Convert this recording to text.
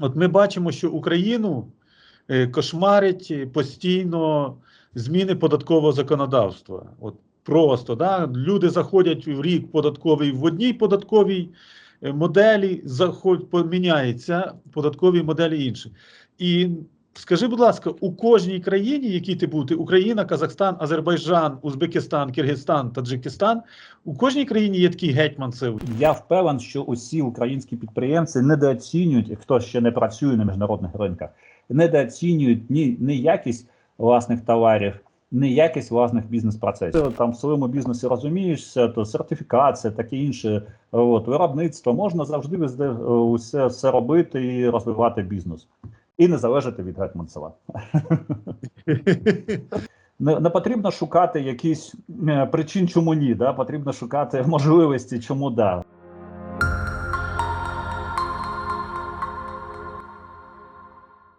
От ми бачимо, що Україну е, кошмарить е, постійно зміни податкового законодавства. От просто да? люди заходять в рік податковий в одній податковій е, моделі, заход, поміняється податкові моделі інші. І скажи, будь ласка, у кожній країні, якій ти був, ти Україна, Казахстан, Азербайджан, Узбекистан, Киргизстан, Таджикистан, у кожній країні є такий гетьман Сил. Я впевнений, що усі українські підприємці недооцінюють, хто ще не працює на міжнародних ринках, недооцінюють ні, ні якість власних товарів, ні якість власних бізнес-процесів. Там в своєму бізнесі розумієшся, то сертифікація, таке інше, от, виробництво можна завжди везде, е, усе, все робити і розвивати бізнес. І не залежати від Гетманцева. Не, не потрібно шукати якісь е, причин, чому ні. Да? Потрібно шукати можливості, чому да.